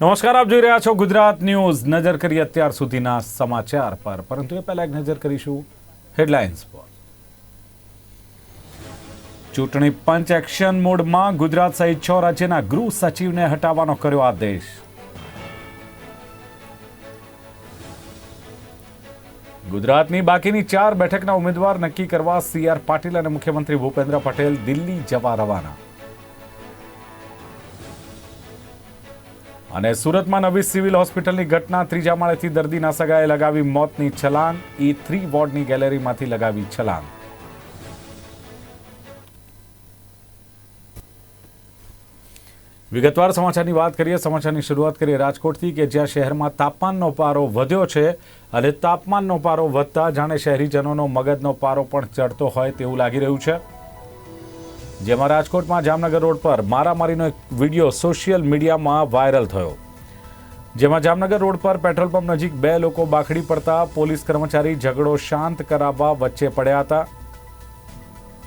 નમસ્કાર, આપ જોઈ રહ્યા છો ગુજરાત ન્યૂઝ. નજર કરી અત્યાર સુધીના સમાચાર પર. પરંતુ એ પહેલા એક નજર કરીશું હેડલાઇન્સ પર. ચૂંટણી પંચ એક્શન મોડમાં ગુજરાત સહિત છ રાજ્યના ગૃહ સચિવને હટાવવાનો કર્યો આદેશ. ગુજરાતની બાકીની ચાર બેઠકના ઉમેદવાર નક્કી કરવા સી આર પાટીલ અને મુખ્યમંત્રી ભૂપેન્દ્ર પટેલ દિલ્હી જવા રવાના. અને સુરતમાં નવી સિવિલ હોસ્પિટલની ઘટના. ત્રીજા માળેથી દર્દીના સગાએ લગાવી મોતની છલાંગ. ઈ થ્રી વોર્ડની ગેલેરીમાંથી લગાવી છલાંગ. વિગતવાર સમાચારની વાત કરીએ. સમાચારની શરૂઆત કરીએ રાજકોટથી કે જ્યાં શહેરમાં તાપમાનનો પારો વધ્યો છે અને તાપમાનનો પારો વધતા જાણે શહેરીજનોનો મગજનો પારો પણ ચડતો હોય તેવું લાગી રહ્યું છે. જેમાં રાજકોટમાં જામનગર રોડ પર મારામારીનો એક વીડિયો સોશિયલ મીડિયામાં વાયરલ થયો. જેમાં જામનગર રોડ પર પેટ્રોલ પંપ નજીક બે લોકો બાખડી પડતા પોલીસ કર્મચારી ઝઘડો શાંત કરાવવા વચ્ચે પડ્યા હતા.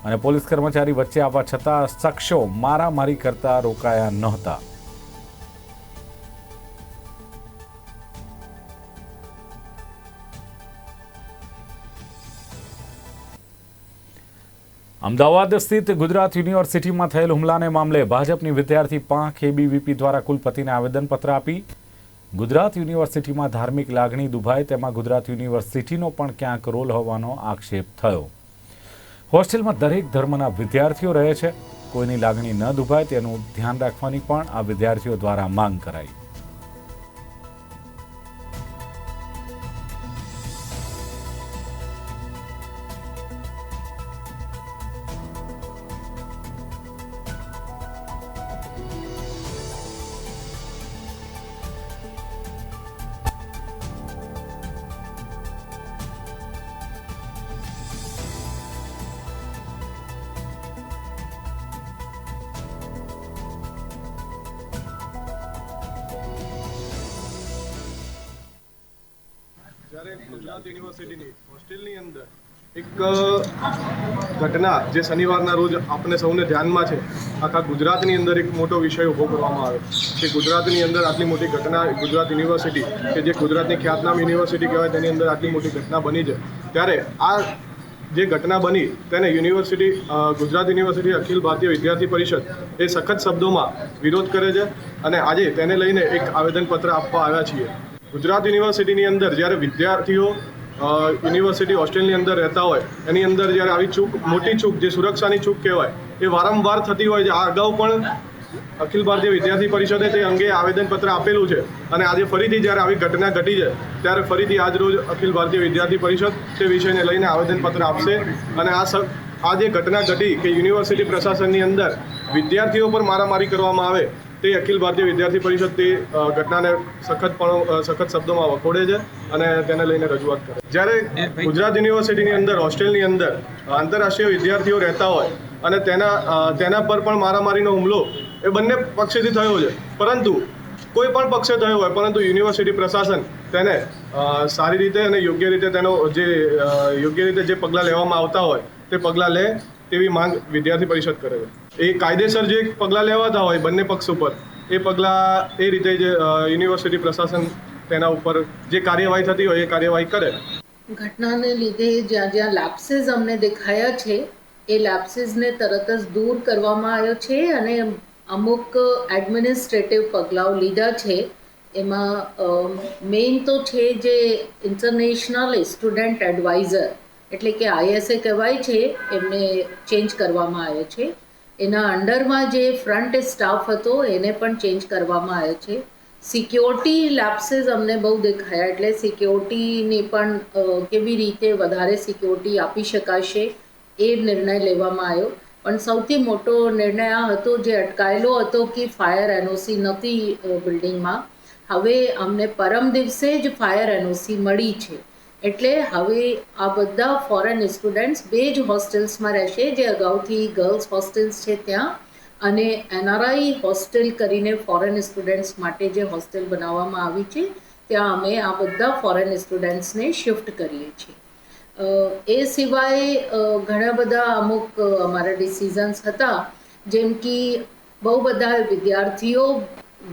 અને પોલીસ કર્મચારી વચ્ચે આવવા છતાં શખ્સો મારામારી કરતા રોકાયા નહોતા. અમદાવાદ સ્થિત ગુજરાત યુનિવર્સિટીમાં થયેલ હુમલાને મામલે ભાજપની વિદ્યાર્થી પાંખ એબીવીપી દ્વારા કુલપતિને આવેદનપત્ર આપી ગુજરાત યુનિવર્સિટીમાં ધાર્મિક લાગણી દુભાય તેમાં ગુજરાત યુનિવર્સિટીનો પણ ક્યાંક રોલ હોવાનો આક્ષેપ થયો. હોસ્ટેલમાં દરેક ધર્મના વિદ્યાર્થીઓ રહે છે. કોઈની લાગણી ન દુભાય તેનું ધ્યાન રાખવાની પણ આ વિદ્યાર્થીઓ દ્વારા માંગ કરાઈ. ગુજરાત યુનિવર્સિટીની હોસ્ટેલની અંદર એક ઘટના જે શનિવારના રોજ આપણે સૌને ધ્યાનમાં છે, આખા ગુજરાતની અંદર એક મોટો વિષય ઊભો કરવામાં આવે કે ગુજરાતની અંદર આટલી મોટી ઘટના, ગુજરાત યુનિવર્સિટી કે જે ગુજરાતની ખ્યાતનામ યુનિવર્સિટી કહેવાય તેની અંદર આટલી મોટી ઘટના બની છે. ત્યારે આ જે ઘટના બની તેને યુનિવર્સિટી ગુજરાત યુનિવર્સિટી અખિલ ભારતીય વિદ્યાર્થી પરિષદ એ સખત શબ્દોમાં વિરોધ કરે છે અને આજે તેને લઈને એક આવેદનપત્ર આપવા આવ્યા છીએ. ગુજરાત યુનિવર્સિટીની અંદર જ્યારે વિદ્યાર્થીઓ યુનિવર્સિટી હોસ્ટેલની અંદર રહેતા હોય, એની અંદર જ્યારે આવી ચૂક, મોટી ચૂક જે સુરક્ષાની ચૂક કહેવાય, એ વારંવાર થતી હોય છે. આ અગાઉ પણ અખિલ ભારતીય વિદ્યાર્થી પરિષદે તે અંગે આવેદનપત્ર આપેલું છે અને આજે ફરીથી જ્યારે આવી ઘટના ઘટી છે, ત્યારે ફરીથી આજ રોજ અખિલ ભારતીય વિદ્યાર્થી પરિષદ તે વિષયને લઈને આવેદનપત્ર આપશે અને આ આ જે ઘટના ઘટી કે યુનિવર્સિટી પ્રશાસનની અંદર વિદ્યાર્થીઓ પર મારામારી કરવામાં આવે તે અખિલ ભારતીય વિદ્યાર્થી પરિષદ તે ઘટનાને સખત પણ સખત શબ્દોમાં વખોડે છે અને તેને લઈને રજૂઆત કરે જ્યારે ગુજરાત યુનિવર્સિટીની અંદર હોસ્ટેલની અંદર આંતરરાષ્ટ્રીય વિદ્યાર્થીઓ રહેતા હોય અને તેના તેના પર પણ મારામારીનો હુમલો એ બંને પક્ષેથી થયો છે. પરંતુ કોઈ પણ પક્ષે થયો હોય પરંતુ યુનિવર્સિટી પ્રશાસન તેને સારી રીતે અને યોગ્ય રીતે તેનો જે યોગ્ય રીતે જે પગલાં લેવામાં આવતા હોય તે પગલાં લે તેવી માંગ વિદ્યાર્થી પરિષદ કરે છે. એ કાયદેસર જે પગલાં લેવાતા હોય બંને પક્ષ ઉપર, એ પગલાં એ રીતે જે યુનિવર્સિટી પ્રશાસન તેના ઉપર જે કાર્યવાહી થતી હોય એ કાર્યવાહી કરે. ઘટનાને લીધે જ્યાં જ્યાં લાપ્સીસ અમને દેખાયા છે, એ લાપ્સીસને તરત જ દૂર કરવામાં આવ્યો છે અને અમુક એડમિનિસ્ટ્રેટિવ પગલાઓ લીધા છે. એમાં મેઇન તો છે જે ઇન્ટરનેશનલ સ્ટુડન્ટ એડવાઇઝર એટલે કે આઈએસએ કહેવાય છે, એમને ચેન્જ કરવામાં આવે છે. એના અંડરમાં જે ફ્રન્ટ સ્ટાફ હતો, એને પણ ચેન્જ કરવામાં આવ્યો છે. સિક્યોરિટી લેપ્સીસ અમને બહુ દેખાયા, એટલે સિક્યોરિટીની પણ કેવી રીતે વધારે સિક્યોરિટી આપી શકાશે એ નિર્ણય લેવામાં આવ્યો. પણ સૌથી મોટો નિર્ણય આ હતો, જે અટકાયેલો હતો કે ફાયર એનઓસી નહોતી બિલ્ડિંગમાં હવે અમને પરમ દિવસે જ ફાયર એનઓસી મળી છે. એટલે હવે આ બધા ફોરેન સ્ટુડન્ટ્સ બે જ હોસ્ટેલ્સમાં રહેશે, જે અગાઉથી ગર્લ્સ હોસ્ટેલ્સ છે ત્યાં. અને એનઆરઆઈ હોસ્ટેલ કરીને ફોરેન સ્ટુડન્ટ્સ માટે જે હોસ્ટેલ બનાવવામાં આવી છે, ત્યાં અમે આ બધા ફોરેન સ્ટુડન્ટ્સને શિફ્ટ કરીએ છીએ. એ સિવાય ઘણા બધા અમુક અમારા ડિસિઝન્સ હતા, જેમ કે બહુ બધા વિદ્યાર્થીઓ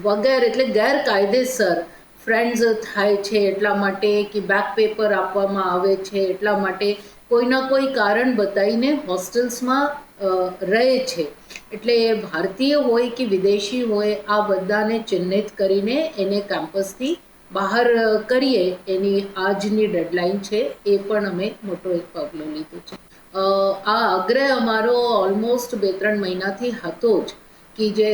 વગેરે એટલે ગેરકાયદેસર ફ્રેન્ડ્સ થાય છે એટલા માટે કે બેક પેપર આપવામાં આવે છે એટલા માટે કોઈના કોઈ કારણ બતાવીને હોસ્ટેલ્સમાં રહે છે. એટલે ભારતીય હોય કે વિદેશી હોય, આ બધાને ચિહ્નિત કરીને એને કેમ્પસથી બહાર કરીએ એની આજની ડેડલાઇન છે એ પણ અમે મોટો એક પગલું લીધું છે. આ આગ્રહ અમારો ઓલમોસ્ટ બે ત્રણ મહિનાથી હતો જ. કે જે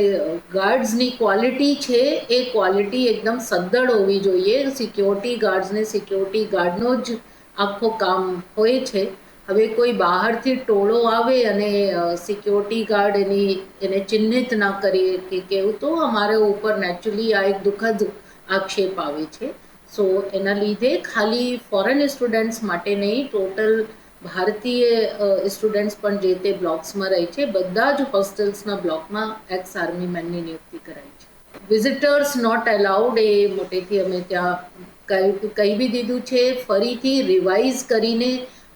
ગાર્ડ્સની ક્વોલિટી છે, એ ક્વોલિટી એકદમ સદ્દળ હોવી જોઈએ. સિક્યોરિટી ગાર્ડ્સને સિક્યોરિટી ગાર્ડનો જ આખો કામ હોય છે. હવે કોઈ બહારથી ટોળો આવે અને સિક્યોરિટી ગાર્ડ એની, એને ચિહ્નિત ના કરીએ કે કેવું, તો અમારા ઉપર નેચરલી આ એક દુઃખદ આક્ષેપ આવે છે. સો એના લીધે ખાલી ફોરેન સ્ટુડન્ટ્સ માટે નહીં ટોટલ ભારતીય સ્ટુડન્ટ્સ પણ જે તે બ્લોક્સમાં રહે છે, બધા જ હોસ્ટેલ્સના બ્લોકમાં એક્સ આર્મી મેનની નિયુક્તિ કરાઈ છે. વિઝિટર્સ નોટ એલાઉડ એ મોટેથી અમે ત્યાં કહી બી દીધું છે, ફરીથી રિવાઇઝ કરીને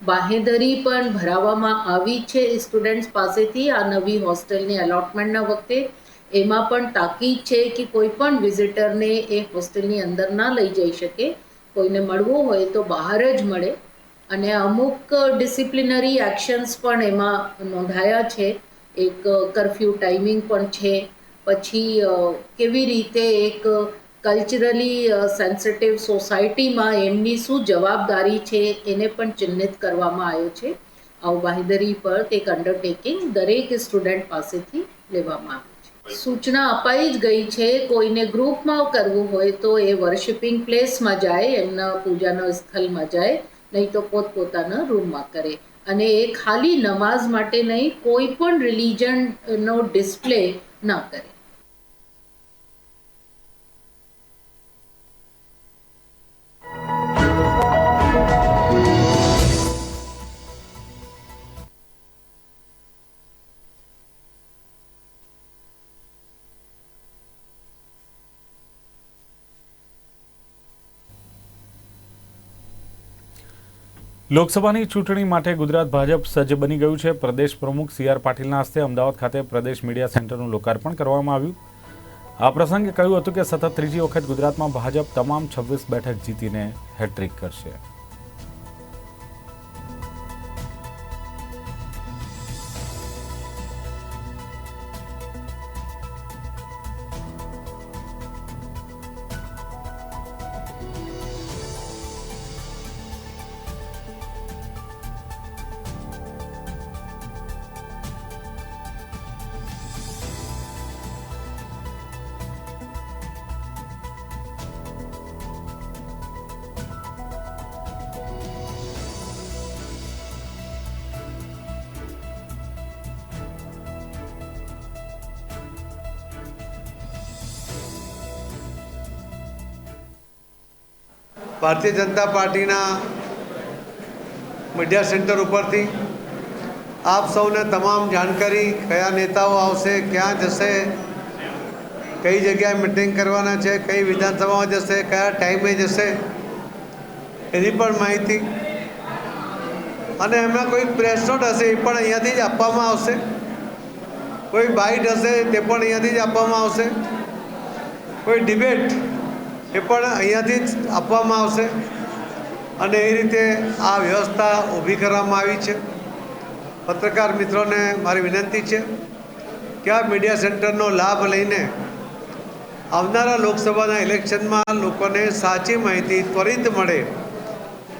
બાહેધરી પણ ભરાવવામાં આવી છે સ્ટુડન્ટ્સ પાસેથી આ નવી હોસ્ટેલની એલોટમેન્ટના વખતે. એમાં પણ તાકીદ છે કે કોઈ પણ વિઝિટરને એ હોસ્ટેલની અંદર ના લઈ જઈ શકે. કોઈને મળવું હોય તો બહાર જ મળે. અને અમુક ડિસિપ્લિનરી એક્શન્સ પણ એમાં નોંધાયા છે. એક કરફ્યુ ટાઈમિંગ પણ છે. પછી કેવી રીતે એક કલ્ચરલી સેન્સિટિવ સોસાયટીમાં એમની શું જવાબદારી છે એને પણ ચિહ્નિત કરવામાં આવ્યો છે. આ બાહેધરી પર એક અંડરટેકિંગ દરેક સ્ટુડન્ટ પાસેથી લેવામાં આવે છે. સૂચના અપાઈ જ ગઈ છે, કોઈને ગ્રુપમાં કરવું હોય તો એ વર્શિપિંગ પ્લેસમાં જાય, એમના પૂજાના સ્થળમાં જાય. નહીં તો પોતપોતાના રૂમમાં કરે. અને એ ખાલી નમાઝ માટે નહીં, કોઈ પણ રિલિજનનો ડિસ્પ્લે ના કરે. લોકસભાની ચૂંટણી માટે ગુજરાત ભાજપ સજ્જ બની ગયું છે. પ્રદેશ પ્રમુખ સી આર પાટીલના હસ્તે અમદાવાદ ખાતે પ્રદેશ મીડિયા સેન્ટરનું લોકાર્પણ કરવામાં આવ્યું. આ પ્રસંગે કહ્યું હતું કે સતત ત્રીજી વખત ગુજરાતમાં ભાજપ તમામ છવ્વીસ બેઠક જીતીને હેટ્રિક કરશે. ભારતીય જનતા પાર્ટીના મીડિયા સેન્ટર ઉપરથી આપ સૌને તમામ જાણકારી, કયા નેતાઓ આવશે, ક્યાં જશે, કઈ જગ્યાએ મિટિંગ કરવાના છે, કઈ વિધાનસભામાં જશે, કયા ટાઈમે જશે, એની પણ માહિતી. અને એમના કોઈ પ્રેસ નોટ હશે એ પણ અહીંયાથી જ આપવામાં આવશે. કોઈ બાઇટ હશે તે પણ અહીંયાથી જ આપવામાં આવશે. કોઈ ડિબેટ એ પણ અહીંયાથી જ આપવામાં આવશે. અને એ રીતે આ વ્યવસ્થા ઊભી કરવામાં આવી છે. પત્રકાર મિત્રોને મારી વિનંતી છે કે આ મીડિયા સેન્ટરનો લાભ લઈને આવનારા લોકસભાના ઇલેક્શનમાં લોકોને સાચી માહિતી ત્વરિત મળે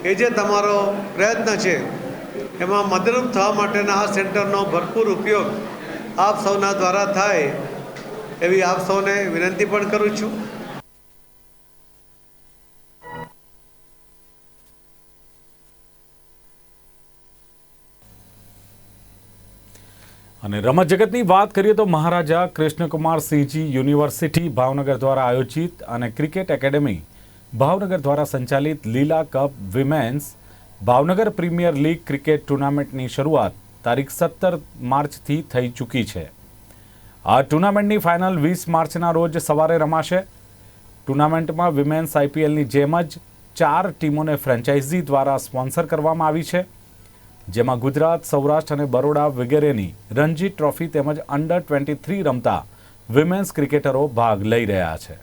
એ જે તમારો પ્રયત્ન છે, એમાં મદદરૂપ થવા માટેના આ સેન્ટરનો ભરપૂર ઉપયોગ આપ સૌના દ્વારા થાય એવી આપ સૌને વિનંતી પણ કરું છું. અને રમત જગતની વાત કરીએ તો મહારાજા કૃષ્ણકુમાર સિંહજી યુનિવર્સિટી ભાવનગર દ્વારા આયોજિત અને ક્રિકેટ એકેડેમી ભાવનગર દ્વારા સંચાલિત Leela cup women's Bhavnagar premier league cricket ટુર્નામેન્ટની શરૂઆત તારીખ સત્તર માર્ચથી થઈ ચૂકી છે. આ ટુર્નામેન્ટની ફાઇનલ વીસ માર્ચના રોજ સવારે રમાશે. ટુર્નામેન્ટમાં વિમેન્સ આઈપીએલની જેમ જ ચાર ટીમોને ફ્રેન્ચાઇઝી દ્વારા સ્પોન્સર કરવામાં આવી છે. જેમાં ગુજરાત, સૌરાષ્ટ્ર અને બરોડા વગેરેની રણજી ટ્રોફી તેમજ અંડર ટ્વેન્ટી થ્રી રમતા વિમેન્સ ક્રિકેટરો ભાગ લઈ રહ્યા છે.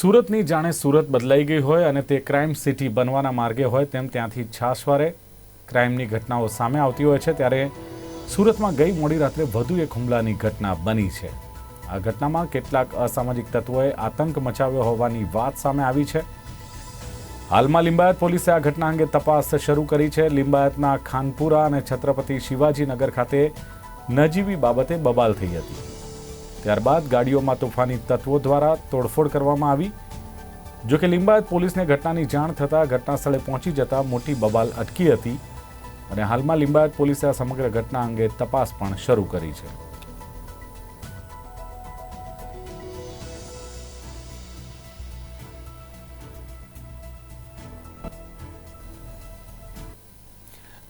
સુરતની જાણે સુરત બદલાઈ ગઈ હોય અને તે ક્રાઇમ સિટી બનવાના માર્ગે હોય તેમ ત્યાંથી છાશવારે ક્રાઇમની ઘટનાઓ સામે આવતી હોય છે, ત્યારે સુરતમાં ગઈ મોડી રાત્રે વધુ એક હુમલાની ઘટના બની છે. આ ઘટનામાં કેટલાક અસામાજિક તત્વોએ આતંક મચાવ્યો હોવાની વાત સામે આવી છે. હાલમાં લિંબાયત પોલીસે આ ઘટના અંગે તપાસ શરૂ કરી છે. લિંબાયતના ખાનપુરા અને છત્રપતિ શિવાજીનગર ખાતે નજીવી બાબતે બબાલ થઈ હતી. ત્યારબાદ ગાડીઓમાં તોફાની તત્વો દ્વારા તોડફોડ કરવામાં આવી. જોકે લિંબાયત પોલીસને ઘટનાની જાણ થતાં ઘટના સ્થળે પહોંચી જતા મોટી બબાલ અટકી હતી અને હાલમાં લિંબાયત પોલીસે આ સમગ્ર ઘટના અંગે તપાસ પણ શરૂ કરી છે.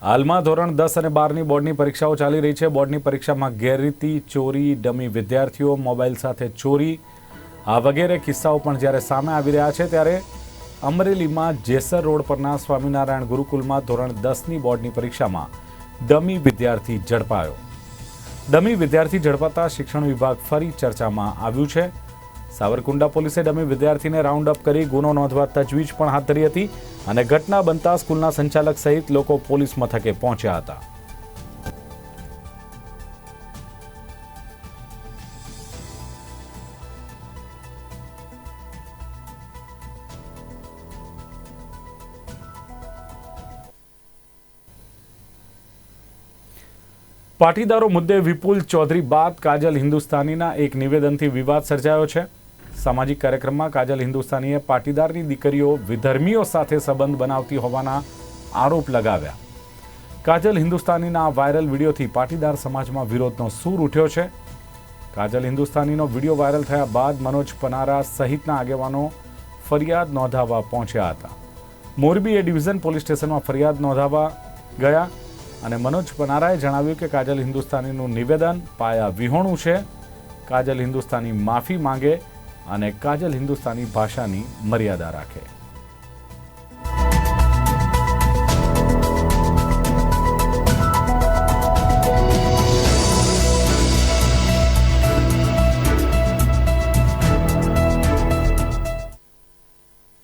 હાલમાં ધોરણ દસ અને બારની બોર્ડની પરીક્ષાઓ ચાલી રહી છે. બોર્ડની પરીક્ષામાં ગેરરીતિ, ચોરી, ડમી વિદ્યાર્થીઓ, મોબાઈલ સાથે ચોરી, આ વગેરે કિસ્સાઓ પણ જ્યારે સામે આવી રહ્યા છે ત્યારે અમરેલીમાં જેસર રોડ પરના સ્વામિનારાયણ ગુરુકુલમાં ધોરણ દસની બોર્ડની પરીક્ષામાં ડમી વિદ્યાર્થી ઝડપાયો. ડમી વિદ્યાર્થી ઝડપાતા શિક્ષણ વિભાગ ફરી ચર્ચામાં આવ્યું છે. સાવરકુંડલા પોલીસે ડમી વિદ્યાર્થીને રાઉન્ડ અપ કરી ગુનો નોંધવા તજવીજ પણ હાથ ધરી હતી અને ઘટના બનતા સ્કૂલના સંચાલક સહિત લોકો પોલીસ મથકે પહોંચ્યા હતા. પાટીદારો મુદ્દે વિપુલ ચૌધરી બાદ કાજલ હિન્દુસ્તાનીના એક નિવેદનથી વિવાદ સર્જાયો છે. સામાજિક કાર્યક્રમમાં કાજલ હિન્દુસ્તાનીએ પાટીદારની દીકરીઓ વિધર્મીઓ સાથે સંબંધ બનાવતી હોવાના આરોપ લગાવ્યા. કાજલ હિન્દુસ્તાનીના આ વાયરલ વિડીયોથી પાટીદાર સમાજમાં વિરોધનો સૂર ઉઠ્યો છે. કાજલ હિન્દુસ્તાનીનો વીડિયો વાયરલ થયા બાદ મનોજ પનારા સહિતના આગેવાનો ફરિયાદ નોંધાવવા પહોંચ્યા હતા. મોરબી એ ડિવિઝન પોલીસ સ્ટેશનમાં ફરિયાદ નોંધાવવા ગયા અને મનોજ પનારાએ જણાવ્યું કે કાજલ હિન્દુસ્તાનીનું નિવેદન પાયા વિહોણું છે. કાજલ હિન્દુસ્તાની માફી માંગે અને કાજલ હિન્દુસ્તાની ભાષાની મર્યાદા રાખે.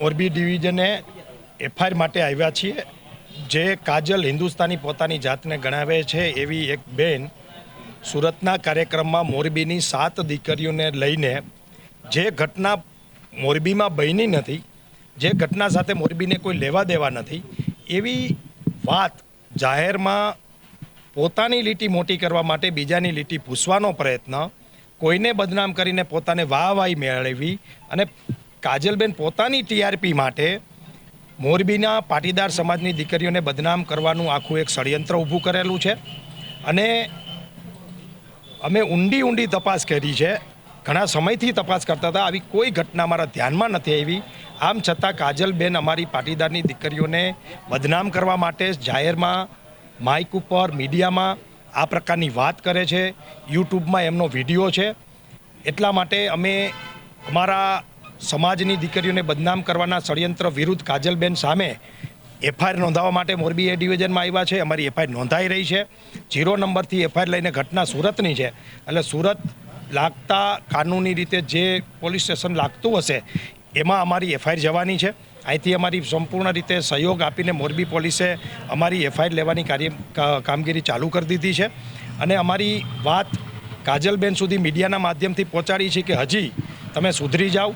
મોરબી ડિવિઝને એફઆઈઆર માટે આવ્યા છીએ. જે કાજલ હિન્દુસ્તાની પોતાની જાતને ગણાવે છે એવી એક બેન સુરતના કાર્યક્રમમાં મોરબીની સાત દીકરીઓને લઈને જે ઘટના મોરબીમાં બની નથી, જે ઘટના સાથે મોરબીને કોઈ લેવા દેવા નથી, એવી વાત જાહેરમાં પોતાની લીટી મોટી કરવા માટે બીજાની લીટી પૂછવાનો પ્રયત્ન, કોઈને બદનામ કરીને પોતાને વાહવાહી મેળવી અને કાજલબેન પોતાની ટીઆરપી માટે મોરબીના પાટીદાર સમાજની દીકરીઓને બદનામ કરવાનું આખું એક ષડયંત્ર ઊભું કરેલું છે. અને અમે ઊંડી ઊંડી તપાસ કરી છે ઘણા સમયથી તપાસ કરતા હતા. આવી કોઈ ઘટના મારા ધ્યાનમાં નથી આવી. આમ છતાં કાજલબેન અમારી પાટીદારની દીકરીઓને બદનામ કરવા માટે જાહેરમાં, માઇક ઉપર, મીડિયામાં આ પ્રકારની વાત કરે છે. યુટ્યુબમાં એમનો વીડિયો છે. એટલા માટે અમે અમારા સમાજની દીકરીઓને બદનામ કરવાના ષડયંત્ર વિરુદ્ધ કાજલબેન સામે એફઆઈઆર નોંધાવવા માટે મોરબી એ ડિવિઝનમાં આવ્યા છે. અમારી એફઆઈઆર નોંધાઈ રહી છે. જીરો નંબરથી એફઆઈઆર લઈને ઘટના સુરતની છે. એટલે સુરત લાગતા કાનૂની રીતે જે પોલીસ સ્ટેશન લાગતું હશે, એમાં અમારી એફઆઈઆર જવાની છે. અહીંથી અમારી સંપૂર્ણ રીતે સહયોગ આપીને મોરબી પોલીસે અમારી એફઆઈઆર લેવાની કાર્ય કામગીરી ચાલુ કરી દીધી છે. અને અમારી વાત કાજલબેન સુધી મીડિયાના માધ્યમથી પહોંચાડી છે કે હજી તમે સુધરી જાઓ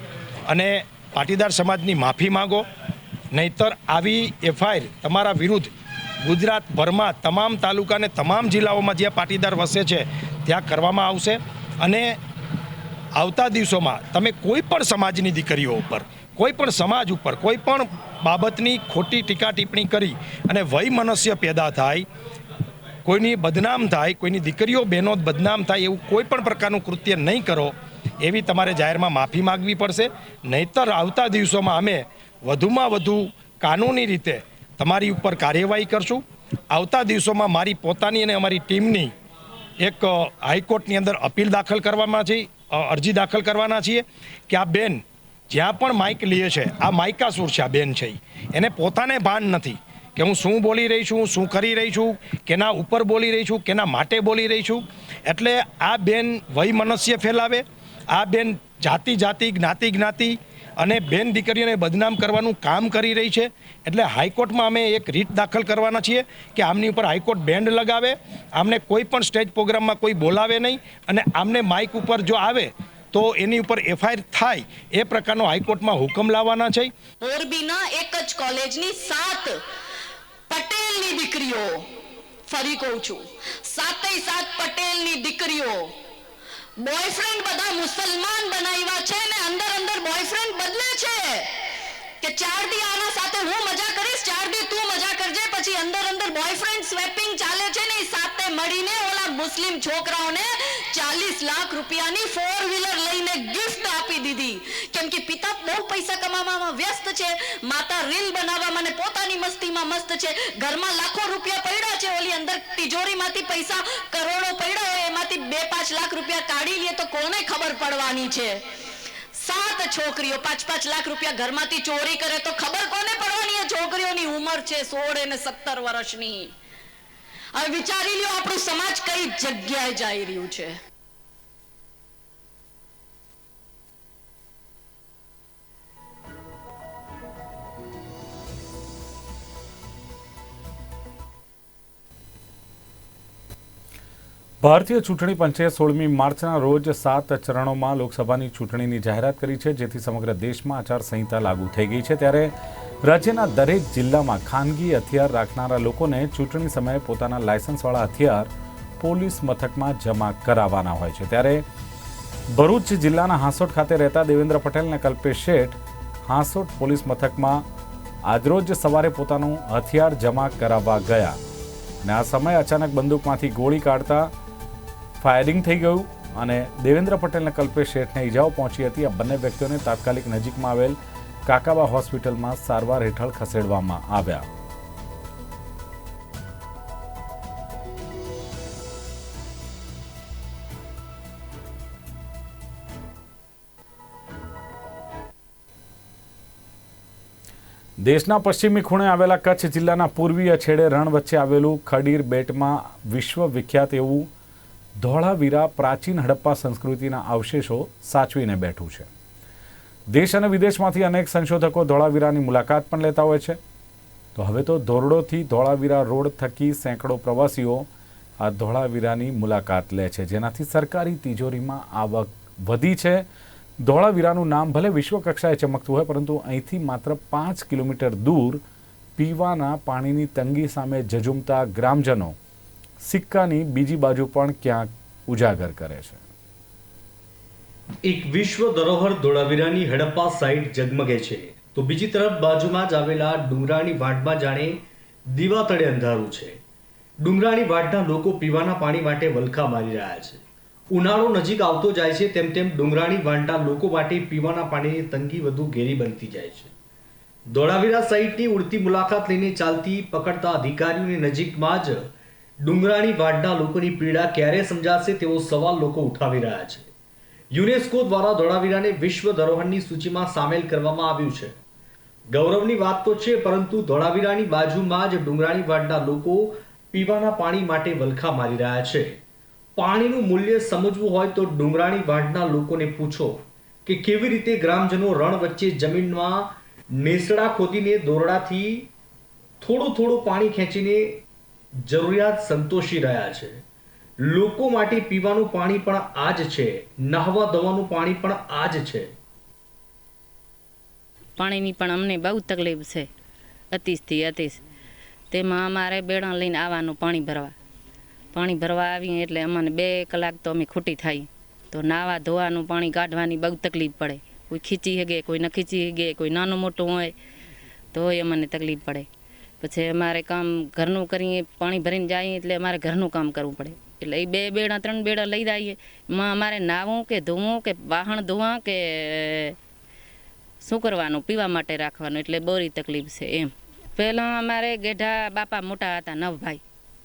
અને પાટીદાર સમાજની માફી માગો. નહીતર આવી એફઆઈઆર તમારા વિરુદ્ધ ગુજરાતભરમાં તમામ તાલુકા અને તમામ જિલ્લાઓમાં જ્યાં પાટીદાર વસે છે, ત્યાં કરવામાં આવશે. અને આવતા દિવસોમાં તમે કોઈ પણ સમાજની દીકરીઓ ઉપર, કોઈ પણ સમાજ ઉપર, કોઈ પણ બાબતની ખોટી ટીકા ટિપ્પણી કરી અને વય મનસ્ય પેદા થાય, કોઈની બદનામ થાય, કોઈની દીકરીઓ બહેનો બદનામ થાય એવું કોઈ પણ પ્રકારનું કૃત્ય નહીં કરો, એવી તમારે જાહેરમાં માફી માગવી પડશે. નહીતર આવતા દિવસોમાં અમે વધુમાં વધુ કાનૂની રીતે તમારી ઉપર કાર્યવાહી કરશું. આવતા દિવસોમાં મારી પોતાની અને અમારી ટીમની એક હાઈકોર્ટની અંદર અપીલ દાખલ કરવામાં છે અરજી દાખલ કરવાના છીએ કે આ બેન જ્યાં પણ માઇક લે છે, આ માઇકાસુર છે, આ બેન છે એને પોતાને ભાન નથી કે હું શું બોલી રહી છું, શું કરી રહી છું, કેના ઉપર બોલી રહી છું, કેના માટે બોલી રહી છું. એટલે આ બેન વય મનસ્ય ફેલાવે, આ બેન જાતિ જાતિ જ્ઞાતિ જ્ઞાતિ અને બેન દીકરીઓને બદનામ કરવાનું કામ કરી રહી છે. એટલે હાઈકોર્ટમાં અમે એક રીટ દાખલ કરવાના છીએ કે આમની ઉપર હાઈકોર્ટ બેન્ડ લગાવે, આમને કોઈ પણ સ્ટેજ પ્રોગ્રામમાં કોઈ બોલાવે નહીં અને આમને માઇક ઉપર જો આવે તો એની ઉપર એફઆઈઆર થાય એ પ્રકારનો હાઈકોર્ટમાં હુકમ લાવવાના છે. મોરબીના એક જ કોલેજની સાત પટેલની દીકરીઓ, ફરી કહું છું સાતે સાત પટેલની દીકરીઓ બોયફ્રેન્ડ બધા મુસલમાન બનાવ્યા છે ને અંદર અંદર બોયફ્રેન્ડ બદલે છે. ચાર દી આના સાથે હું મજા કરીશ. ચાર દી તું મજા કરજે. પછી અંદર અંદર બોયફ્રેન્ડ સ્વેપિંગ ચાલે છે ને સાથે મળીને ઓલા મુસ્લિમ છોકરાઓને ચાલીસ લાખ રૂપિયાની ફોર વ્હીલર લઈને ગિફ્ટ આપી દીધી. કેમ કે પિતા બહુ પૈસા કમાવામાં વ્યસ્ત છે. માતા રીલ બનાવવામાં ને પોતાની મસ્તીમાં મસ્ત છે. ઘરમાં લાખો રૂપિયા પડ્યા છે. ઓલી અંદર તિજોરીમાંથી પૈસા કરોડો પડ્યા હોય, એમાંથી બે પાંચ લાખ રૂપિયા કાઢી લે તો કોને ખબર પડવાની છે? સાત છોકરીઓ, પાંચ પાંચ લાખ રૂપિયા ઘરમાંથી ચોરી કરે તો ખબર કોને પડવાની એ છોકરીઓની ઉંમર છે સોળ અને સત્તર વર્ષની? હવે વિચારી લ્યો, આપણું સમાજ કઈ જગ્યાએ જઈ રહ્યું છે? ભારતીય ચૂંટણી પંચે સોળમી માર્ચના રોજ સાત ચરણોમાં લોકસભાની ચૂંટણીની જાહેરાત કરી છે, જેથી સમગ્ર દેશમાં આચારસંહિતા લાગુ થઈ ગઈ છે. ત્યારે રાજ્યના દરેક જિલ્લામાં ખાનગી હથિયાર રાખનારા લોકોને ચૂંટણી સમયે પોતાના લાયસન્સવાળા હથિયાર પોલીસ મથકમાં જમા કરાવવાના હોય છે. ત્યારે ભરૂચ જિલ્લાના હાંસોટ ખાતે રહેતા દેવેન્દ્ર પટેલ અને કલ્પેશ શેઠ હાંસોટ પોલીસ મથકમાં આજરોજ સવારે પોતાનું હથિયાર જમા કરાવવા ગયા અને આ સમયે અચાનક બંદૂકમાંથી ગોળી કાઢતા ફાયરિંગ થઈ ગયું અને દેવેન્દ્ર પટેલના કલ્પે શેઠને ઈજાઓ પહોંચી હતી. આ બંને વ્યક્તિઓને તાત્કાલિક નજીકમાં આવેલ કાકાબા હોસ્પિટલમાં સારવાર હેઠળ ખસેડવામાં આવ્યા. દેશના પશ્ચિમી ખૂણે આવેલા કચ્છ જિલ્લાના પૂર્વીય છેડે રણ વચ્ચે આવેલું ખડીર બેટમાં વિશ્વ વિખ્યાત એવું ધોળાવીરા પ્રાચીન હડપ્પા સંસ્કૃતિના અવશેષો સાચવીને બેઠું છે. દેશ અને વિદેશમાંથી અનેક સંશોધકો ધોળાવીરાની મુલાકાત પણ લેતા હોય છે. તો હવે તો ધોરડોથી ધોળાવીરા રોડ થકી સેંકડો પ્રવાસીઓ આ ધોળાવીરાની મુલાકાત લે છે. જેનાથી સરકારી તિજોરીમાં આવક વધી છે. ધોળાવીરાનું નામ ભલે વિશ્વ કક્ષાએ ચમકતું હોય, પરંતુ અહીંથી માત્ર પાંચ કિલોમીટર દૂર પીવાના પાણીની તંગી સામે ઝઝુમતા ગ્રામજનો સિક્કાની બીજી બાજુ પણ ક્યાંક ઉજાગર કરે છે. એક વિશ્વ ધરોહર ધોળાવીરાની હડપ્પા સાઇટ ઝગમગે છે. તો બીજી તરફ બાજુમાં જ આવેલા ડુંગરાની વાટમાં જાણે દીવા તળે અંધારું છે. ડુંગરાની વાટના લોકો પીવાના પાણી માટે વલખા મારી રહ્યા છે. ઉનાળો નજીક આવતો જાય છે તેમ તેમ ડુંગરાણી વાંટા લોકો માટે પીવાના પાણીની તંગી વધુ ઘેરી બનતી જાય છે. ધોળાવીરા સાઇટની ઉડતી મુલાકાત લઈને ચાલતી પકડતા અધિકારીઓની નજીકમાં જ ડુંગરાણી વાડના લોકોની પીડા ક્યારે સમજાશે તેવો સવાલ લોકો ઉઠાવી રહ્યા છે. યુનેસ્કો દ્વારા ધોળાવીરાને વિશ્વ ધરોહરની સૂચિમાં સામેલ કરવામાં આવ્યું છે. ગૌરવની વાત તો છે, પરંતુ ધોળાવીરાની બાજુમાં જ ડુંગરાણી વાડના લોકો પીવાના પાણી માટે વલખા મારી રહ્યા છે. પાણીનું મૂલ્ય સમજવું હોય તો ડુંગરાણી વાડના લોકોને પૂછો કે કેવી રીતે ગ્રામજનો રણ વચ્ચે જમીનમાં નેસડા ખોદીને દોરડાથી થોડું થોડું પાણી ખેંચીને જરૂરિયાત સંતોષી રહ્યા છે. લોકો માટે પીવાનું પાણી પણ આ જ છે. નહાવા ધોવાનું પાણી પણ આ જ છે. પાણીની પણ અમને બહુ તકલીફ છે. અતિશથી અતિશ. તેમાં અમારે બેડા લઈને આવવાનું પાણી ભરવા. પાણી ભરવા આવીએ એટલે અમને બે કલાક તો અમે ખૂટી થાય. તો નાવા ધોવાનું પાણી કાઢવાની બહુ તકલીફ પડે. કોઈ ખીચી હગે, કોઈ ન ખીચી હગે, કોઈ નાનું મોટું હોય, તોય અમને તકલીફ પડે. પછી અમારે કામ ઘરનું કરીએ, પાણી ભરીને જઈએ એટલે અમારે ઘરનું કામ કરવું પડે. એટલે એ બે બેડા, ત્રણ બેડા લઈ જઈએ. એમાં અમારે નાવું કે ધોવું કે વાહણ ધોવા કે શું કરવાનું, પીવા માટે રાખવાનું, એટલે બોરી તકલીફ છે એમ. પહેલાં અમારે ગેઢા બાપા મોટા હતા નવ ભાઈ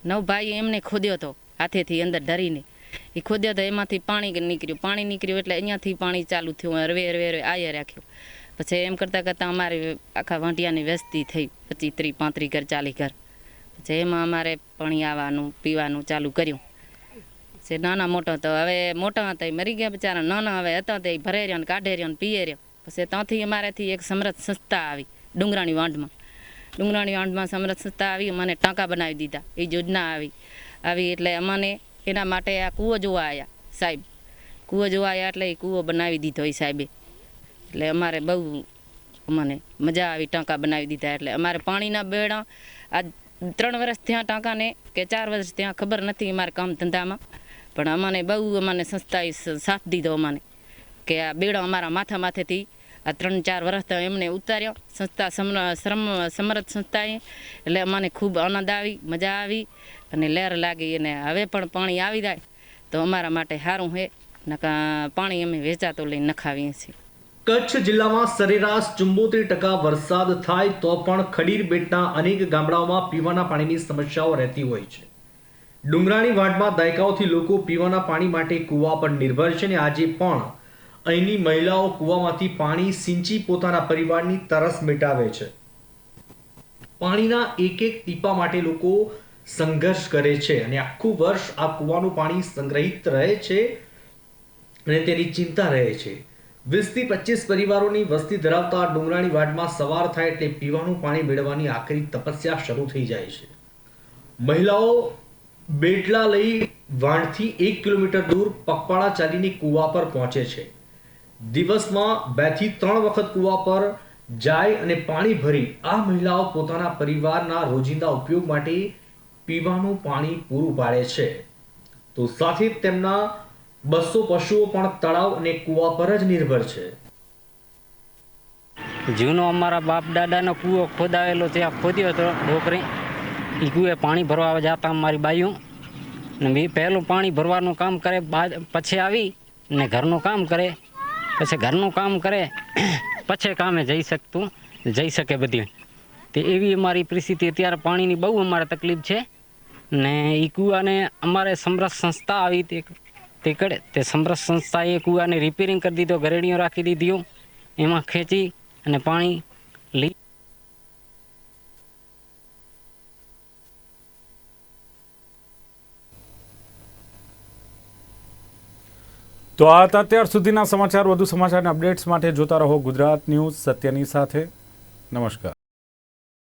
નવ ભાઈ એમને ખોદ્યો હતો હાથેથી અંદર ધરીને. એ ખોદ્યો તો એમાંથી પાણી નીકળ્યું. પાણી નીકળ્યું એટલે અહીંયાથી પાણી ચાલુ થયું. હરવે હરવે હરવે આયે રાખ્યું. પછી એમ કરતાં કરતાં અમારે આખા વાંટિયાની વસ્તી થઈ. પચીસ ત્રીસ, પાંત્રીસ ઘર ચાલી ઘર. પછી એમાં અમારે પાણી આવવાનું, પીવાનું ચાલુ કર્યું. છે નાના મોટો તો હવે મોટા હતા એ મરી ગયા બિચારા. નાના હવે હતા તે ભરે રહ્યો ને કાઢે રહ્યો ને પીએ રહ્યો. પછી ત્યાંથી અમારેથી એક સમરથ સંસ્થા આવી, ડુંગરાણી વાંઢમાં. ડુંગરાણી વાંઢમાં સમરથ સંસ્થા આવી મને ટાંકા બનાવી દીધા. એ યોજના આવી. આવી એટલે અમને એના માટે આ કૂવો જોવા આવ્યા સાહેબ. કૂવો જોવા આવ્યા એટલે એ કૂવો બનાવી દીધો એ સાહેબે. એટલે અમારે બહુ મને મજા આવી ટાંકા બનાવી દીધા એટલે અમારે પાણીના બેડા આ ત્રણ વર્ષ ત્યાં ટાંકાને કે ચાર વર્ષ ત્યાં ખબર નથી અમારે કામ ધંધામાં. પણ અમને બહુ અમને સંસ્થાએ સાથ દીધો અમને કે આ બેડો અમારા માથા માથેથી આ ત્રણ ચાર વર્ષ તો એમને ઉતાર્યો. સંસ્થા શ્રમ સમરથ સંસ્થાએ એટલે અમને ખૂબ આનંદ આવી, મજા આવી અને લહેર લાગી અને હવે પણ પાણી આવી જાય તો અમારા માટે સારું છે નકા પાણી અમે વેચાતો લઈને નખાવીએ છીએ. કચ્છ જિલ્લામાં સરેરાશ ચુંબોતેર ટકા વરસાદ થાય તો પણ ખડીર બેટના અનેક ગામડાઓમાં પીવાના પાણીની સમસ્યાઓ રહેતી હોય છે. ડુંગરાણી વાડમાં દાયકાઓથી લોકો પીવાના પાણી માટે કૂવા પર નિર્ભર છે અને આજે પણ અહીંની મહિલાઓ કૂવામાંથી પાણી સિંચી પોતાના પરિવારની તરસ મિટાવે છે. પાણીના એક એક ટીપા માટે લોકો સંઘર્ષ કરે છે અને આખું વર્ષ આ કૂવાનું પાણી સંગ્રહિત રહે છે અને તેની ચિંતા રહે છે. વીસથી પચીસ પરિવારોની વસ્તી ધરાવતા ડુંગરાણી વાડમાં સવાર થાય એટલે પીવાનું પાણી મેળવવાની આખરી તપસ્યા શરૂ થઈ જાય છે. મહિલાઓ બેટલા લઈ વાણથી એક કિલોમીટર દૂર પગપાળા ચાલીની કૂવા પર પહોંચે છે. દિવસમાં બેથી ત્રણ વખત કૂવા પર જાય અને પાણી ભરી આ મહિલાઓ પોતાના પરિવારના રોજિંદા ઉપયોગ માટે પીવાનું પાણી પૂરું પાડે છે. તો સાથે તેમના બસો પશુઓ પણ તળાવ અને કૂવા પર જ નિર્ભર છે. જૂનો અમારા બાપ દાદાનો કૂવો ખોદાવેલો ત્યાં ખોદ્યો હતો ડોકરી એ કૂએ પાણી ભરવા જતા અમારી બાઈઓ ને પહેલું પાણી ભરવાનું કામ કરે પછી આવી ને ઘરનું કામ કરે. પછી ઘરનું કામ કરે, પછી કામે જઈ શકતું, જઈ શકે બધી. તે એવી અમારી પરિસ્થિતિ, અત્યારે પાણીની બહુ અમારે તકલીફ છે. ને એ કૂવાને અમારે સમરસ સંસ્થા આવી તે તે તે સમરસ સંસ્થાએ કૂવાને રિપેરિંગ કરી દીધો ઘરેડીઓ રાખી દીધીઓ, એમાં ખેંચી અને પાણી લઈ તો આ હતા અત્યાર સુધીના સમાચાર. વધુ સમાચારના અપડેટ્સ માટે જોતા રહો ગુજરાત ન્યૂઝ સત્યની સાથે. નમસ્કાર.